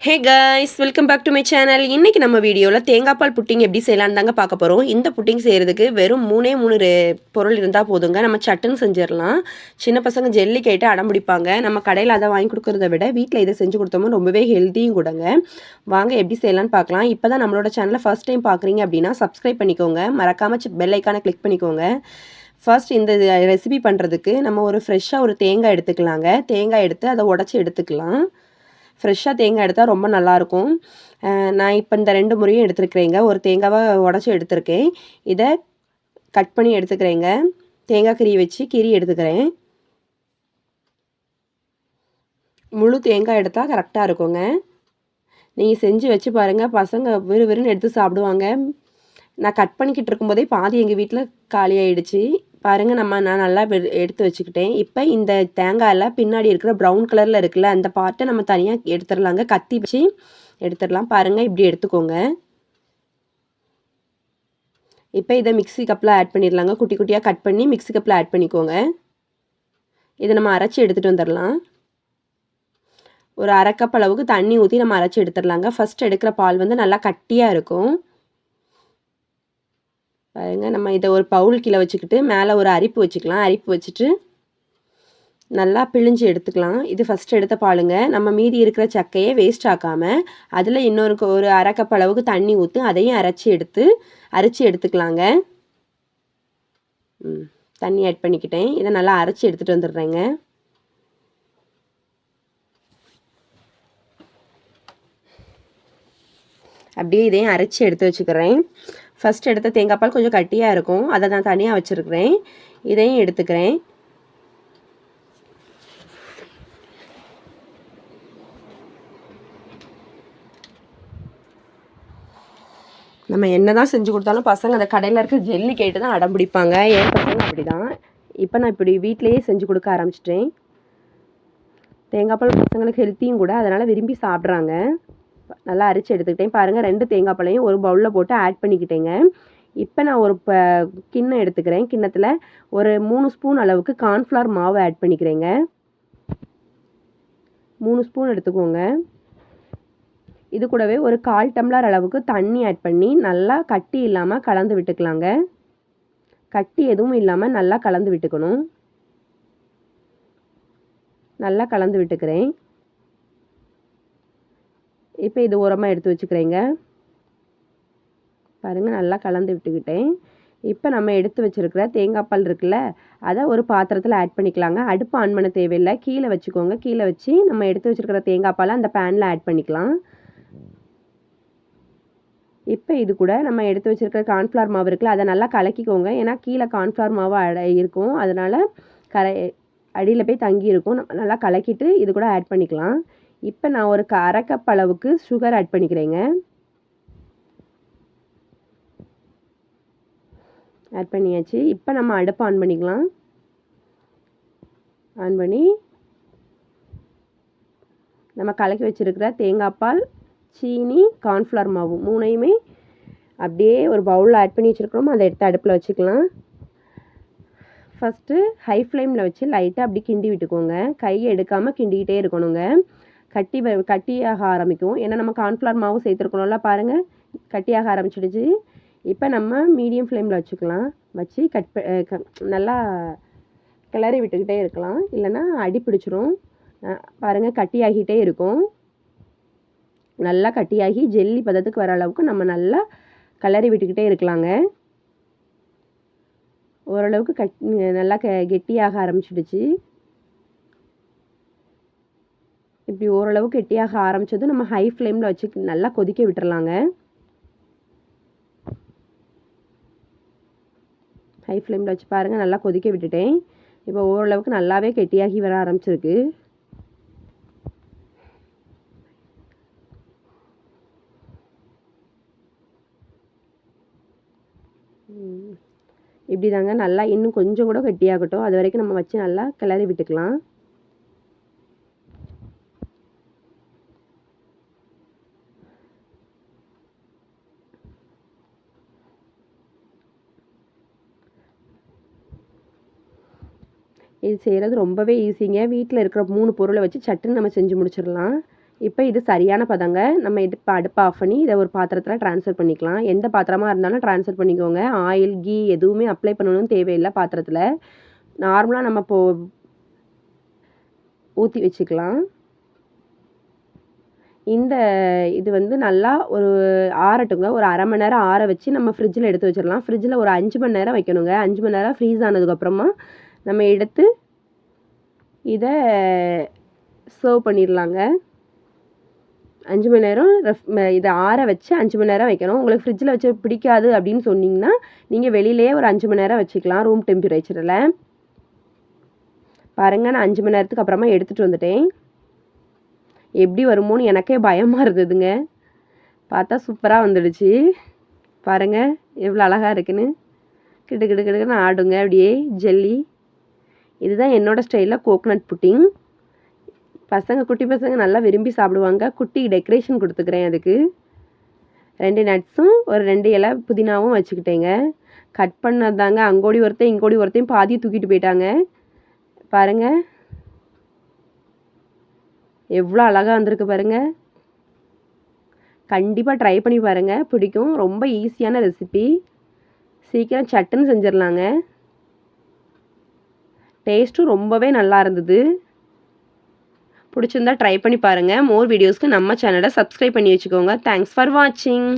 Hey guys welcome back to my channel இன்றைக்கி நம்ம வீடியோவில் தேங்காய் பால் புட்டிங் எப்படி செய்யலான்னு தாங்க பார்க்க போகிறோம் இந்த புட்டிங் செய்கிறதுக்கு வெறும் மூணே மூணு ரெ- பொருள் இருந்தால் போதுங்க. நம்ம சட்டுன்னு செஞ்சிடலாம். சின்ன பசங்க ஜெல்லி கேட்டு அடம் பிடிப்பாங்க. நம்ம கடையில் அதை வாங்கி கொடுக்கறத விட வீட்டில் இதை செஞ்சு கொடுத்தோமோ ரொம்பவே ஹெல்த்தியும் கூடங்க. வாங்க எப்படி செய்யலான்னு பார்க்கலாம். இப்போ தான் நம்மளோட சேனலை ஃபர்ஸ்ட் டைம் பார்க்குறீங்க அப்படின்னா சப்ஸ்கிரைப் பண்ணிக்கோங்க. மறக்காமல் பெல் ஐக்கானை கிளிக் பண்ணிக்கோங்க. ஃபர்ஸ்ட் இந்த ரெசிபி பண்ணுறதுக்கு நம்ம ஒரு ஃப்ரெஷ்ஷாக ஒரு தேங்காய் எடுத்துக்கலாங்க. தேங்காய் எடுத்து அதை உடச்சி எடுத்துக்கலாம். ஃப்ரெஷ்ஷாக தேங்காய் எடுத்தால் ரொம்ப நல்லாயிருக்கும். நான் இப்போ இந்த ரெண்டு முறையும் எடுத்துருக்கிறேங்க. ஒரு தேங்காவை உடச்சி எடுத்திருக்கேன். இதை கட் பண்ணி எடுத்துக்கிறேங்க. தேங்காய் கறி வச்சு கீரி எடுத்துக்கிறேன். முழு தேங்காய் எடுத்தால் கரெக்டாக இருக்குங்க. நீங்கள் செஞ்சு வச்சு பாருங்கள் பசங்க விறு விறுன்னு எடுத்து சாப்பிடுவாங்க. நான் கட் பண்ணிக்கிட்டு இருக்கும்போதே பாதி எங்கள் வீட்டில் காலியாயிடுச்சு பாருங்கள் நம்ம நான் நல்லா வெ- எடுத்து வச்சுக்கிட்டேன். இப்போ இந்த தேங்காயில் பின்னாடி இருக்கிற ப்ரௌன் கலரில் இருக்குல்ல அந்த பார்ட்டை நம்ம தனியாக எடுத்துடலாங்க. கத்தி வச்சு எடுத்துடலாம். பாருங்கள் இப்படி எடுத்துக்கோங்க. இப்போ இதை மிக்ஸி கப்பில் ஆட் பண்ணிடலாங்க. குட்டி குட்டியாக கட் பண்ணி மிக்ஸி கப்பில் ஆட் பண்ணிக்கோங்க. இதை நம்ம அரைச்சி எடுத்துகிட்டு வந்துடலாம். ஒரு அரைக்கப் அளவுக்கு தண்ணி ஊற்றி நம்ம அரைச்சி எடுத்துடலாங்க. ஃபஸ்ட் எடுக்கிற பால் வந்து நல்லா கட்டியாக இருக்கும். பாருங்க நம்ம இதை ஒரு பவுல் கீழே வச்சுக்கிட்டு மேலே ஒரு அரிப்பு வச்சுக்கலாம். அரிப்பு வச்சுட்டு நல்லா பிழிஞ்சு எடுத்துக்கலாம். இது ஃபஸ்ட் எடுத்த பாலுங்க. நம்ம மீதி இருக்கிற சக்கையை வேஸ்ட் ஆக்காமல் அதில் இன்னொரு ஒரு அரை அளவுக்கு தண்ணி ஊற்றி அதையும் அரைச்சி எடுத்து அரைச்சி எடுத்துக்கலாங்க. ம் தண்ணி ஆட் பண்ணிக்கிட்டேன். இதை நல்லா அரைச்சி எடுத்துகிட்டு வந்துடுறேங்க. அப்படியே இதையும் அரைச்சி எடுத்து வச்சுக்கிறேன். ஃபஸ்ட் எடுத்த தேங்காய் பால் கொஞ்சம் கட்டியாக இருக்கும். அதை நான் தனியாக வச்சுருக்கிறேன். இதையும் எடுத்துக்கிறேன். நம்ம என்ன தான் செஞ்சு கொடுத்தாலும் பசங்க அந்த கடையில் இருக்க ஜெல்லி கேட்டு தான் அடம் பிடிப்பாங்க. பசங்க அப்படி தான் இப்போ நான் இப்படி வீட்டிலேயே செஞ்சு கொடுக்க ஆரம்பிச்சிட்டேன். தேங்காய் பால் பசங்களுக்கு ஹெல்த்தியும் கூட அதனால் விரும்பி சாப்பிட்றாங்க. நல்லா அரைச்சி எடுத்துக்கிட்டேன். பாருங்கள் ரெண்டு தேங்காய் பழையும் ஒரு பவுலில் போட்டு ஆட் பண்ணிக்கிட்டேங்க. இப்போ நான் ஒரு ப கிண்ணம் எடுத்துக்கிறேன். கிண்ணத்தில் ஒரு மூணு ஸ்பூன் அளவுக்கு கார்ன்ஃப்ளவர் மாவு ஆட் பண்ணிக்கிறேங்க. மூணு ஸ்பூன் எடுத்துக்கோங்க. இது கூடவே ஒரு கால் டம்ளர் அளவுக்கு தண்ணி ஆட் பண்ணி நல்லா கட்டி இல்லாமல் கலந்து விட்டுக்கலாங்க. கட்டி எதுவும் இல்லாமல் நல்லா கலந்து விட்டுக்கணும். நல்லா கலந்து விட்டுக்கிறேன். இப்போ இது ஓரமாக எடுத்து வச்சுக்கிறேங்க. பாருங்கள் நல்லா கலந்து விட்டுக்கிட்டேன். இப்போ நம்ம எடுத்து வச்சுருக்கிற தேங்காய் பால் இருக்குல்ல அதை ஒரு பாத்திரத்தில் ஆட் பண்ணிக்கலாங்க. அடுப்பு ஆன் பண்ண தேவையில்லை. கீழே வச்சுக்கோங்க. கீழே வச்சு நம்ம எடுத்து வச்சுருக்கிற தேங்காய் பாலை அந்த பேனில் ஆட் பண்ணிக்கலாம். இப்போ இது கூட நம்ம எடுத்து வச்சுருக்கிற கார்ன்ஃப்ளவர் மாவு இருக்குல்ல அதை நல்லா கலக்கிக்கோங்க. ஏன்னா கீழே கார்ன்ஃப்ளவர் மாவு அட இருக்கும். அதனால் கரை அடியில் போய் தங்கி இருக்கும் நம்ம நல்லா கலக்கிட்டு இது கூட ஆட் பண்ணிக்கலாம். இப்போ நான் ஒரு க- அரை கப் அளவுக்கு சுகர் ஆட் பண்ணிக்கிறேங்க. ஆட் பண்ணியாச்சு. இப்போ நம்ம அடுப்பு ஆன் பண்ணிக்கலாம். ஆன் பண்ணி நம்ம கலக்கி வச்சுருக்கிற தேங்காய் பால் சீனி கார்ன்ஃப்ளவர் மாவு மூணையுமே அப்படியே ஒரு பவுலில் ஆட் பண்ணி வச்சுருக்கிறோம். அதை எடுத்து அடுப்பில் வச்சுக்கலாம். ஃபஸ்ட்டு ஹை ஃப்ளேமில் வச்சு லைட்டாக அப்படி கிண்டி விட்டுக்கோங்க. கையை எடுக்காமல் கிண்டிக்கிட்டே இருக்கணுங்க. கட்டி வ கட்டியாக ஆரம்பிக்கும். ஏன்னா நம்ம கார்ன்ஃப்ளவர் மாவு சேர்த்துருக்கணும்ல பாருங்கள் கட்டியாக ஆரம்பிச்சிடுச்சு. இப்போ நம்ம மீடியம் ஃப்ளேமில் வச்சுக்கலாம். வச்சு கட் ப- க- நல்லா கிளறி விட்டுக்கிட்டே இருக்கலாம். இல்லைன்னா அடி பிடிச்சிரும். பாருங்கள் கட்டியாகிட்டே இருக்கும். நல்லா கட்டியாகி ஜெல்லி பதத்துக்கு வர அளவுக்கு நம்ம நல்லா கிளறி விட்டுக்கிட்டே இருக்கலாங்க. ஓரளவுக்கு கட் நல்லா க கெட்டியாக ஆரம்பிச்சிடுச்சு. இப்படி ஓரளவு கெட்டியாக ஆரம்பித்ததும் நம்ம ஹை ஃப்ளேமில் வச்சு நல்லா கொதிக்க விட்டுறலாங்க. ஹை ஃப்ளேமில் வச்சு பாருங்கள் நல்லா கொதிக்க விட்டுட்டேன். இப்போ ஓரளவுக்கு நல்லாவே கெட்டியாகி வர ஆரம்பிச்சிருக்கு. இப்படி தாங்க நல்லா இன்னும் கொஞ்சம் கூட கெட்டியாகட்டும். அது வரைக்கும் நம்ம வச்சு நல்லா கிளறி விட்டுக்கலாம். இது செய்கிறது ரொம்பவே ஈஸிங்க வீட்டில் இருக்கிற மூணு பொருளை வச்சு சட்டுன்னு நம்ம செஞ்சு முடிச்சிடலாம். இப்போ இது சரியான பதங்க. நம்ம இது இப்போ அடுப்பை ஆஃப் பண்ணி இதை ஒரு பாத்திரத்தில் ட்ரான்ஸ்ஃபர் பண்ணிக்கலாம். எந்த பாத்திரமாக இருந்தாலும் ட்ரான்ஸ்ஃபர் பண்ணிக்கோங்க. ஆயில் கீ எதுவுமே அப்ளை பண்ணணும்னு தேவையில்லை பாத்திரத்தில். நார்மலாக நம்ம இப்போ ஊற்றி வச்சுக்கலாம். இந்த இது வந்து நல்லா ஒரு ஆறட்டுங்க. ஒரு அரை மணி நேரம் ஆற வச்சு நம்ம ஃப்ரிட்ஜில் எடுத்து வச்சிடலாம். ஃப்ரிட்ஜில் ஒரு அஞ்சு மணி நேரம் வைக்கணுங்க. அஞ்சு மணி நேரம் ஃப்ரீஸ் ஆனதுக்கப்புறமா நம்ம எடுத்து இதை சர்வ் பண்ணிடலாங்க. அஞ்சு மணி நேரம் ரெஃப் இதை ஆற வச்சு அஞ்சு மணி நேரம் வைக்கணும். உங்களுக்கு ஃப்ரிட்ஜில் வச்சு பிடிக்காது அப்படின்னு சொன்னிங்கன்னா நீங்கள் வெளியிலேயே ஒரு அஞ்சு மணி நேரம் வச்சுக்கலாம் ரூம் டெம்பரேச்சரில் பாருங்கள் நான் அஞ்சு மணி நேரத்துக்கு அப்புறமா எடுத்துகிட்டு வந்துட்டேன். எப்படி வருமோன்னு எனக்கே பயமாக இருந்ததுங்க. பார்த்தா சூப்பராக வந்துடுச்சு. பாருங்கள் எவ்வளோ அழகாக இருக்குன்னு. கிட்டு கிடு கிடுக்குன்னு ஆடுங்க அப்படியே ஜெல்லி. இதுதான் என்னோடய ஸ்டைலில் கோக்னட் புட்டிங் பசங்க குட்டி பசங்க நல்லா விரும்பி சாப்பிடுவாங்க. குட்டி டெக்கரேஷன் கொடுத்துக்கிறேன் அதுக்கு. ரெண்டு நட்ஸும் ஒரு ரெண்டு இலை புதினாவும் வச்சுக்கிட்டேங்க. கட் பண்ணது தாங்க அங்கோடி ஒருத்தையும் இங்கோடி ஒருத்தையும் பாதி தூக்கிட்டு போயிட்டாங்க. பாருங்கள் எவ்வளோ அழகாக வந்திருக்கு பாருங்கள் கண்டிப்பாக ட்ரை பண்ணி பாருங்கள் பிடிக்கும். ரொம்ப ஈஸியான ரெசிபி சீக்கிரம் சட்டுன்னு செஞ்சிடலாங்க டேஸ்ட்டும் ரொம்பவே நல்லா இருந்தது பிடிச்சிருந்தா ட்ரை பண்ணி பாருங்கள் மோர் வீடியோஸ்க்கு நம்ம சேனலை சப்ஸ்கிரைப் பண்ணி வச்சுக்கோங்க. தேங்க்ஸ் ஃபார் வாட்சிங்